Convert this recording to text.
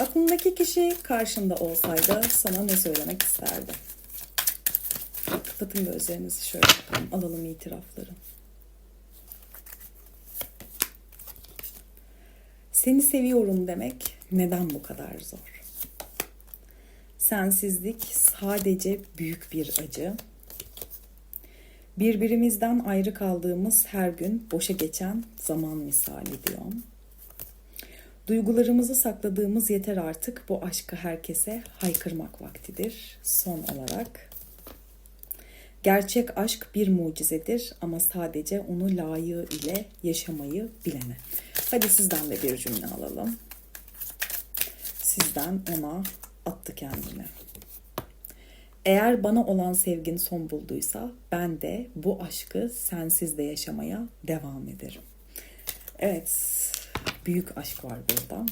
Aklındaki kişi karşında olsaydı sana ne söylemek isterdi? Kapatın gözlerinizi şöyle. Alalım itirafları. Seni seviyorum demek neden bu kadar zor? Sensizlik sadece büyük bir acı. Birbirimizden ayrı kaldığımız her gün boşa geçen zaman misali diyor. Duygularımızı sakladığımız yeter artık bu aşkı herkese haykırmak vaktidir. Son olarak gerçek aşk bir mucizedir ama sadece onu layığı ile yaşamayı bilene. Hadi sizden de bir cümle alalım. Sizden ona attı kendini. Eğer bana olan sevgin son bulduysa ben de bu aşkı sensiz de yaşamaya devam ederim. Evet, büyük aşk var burada.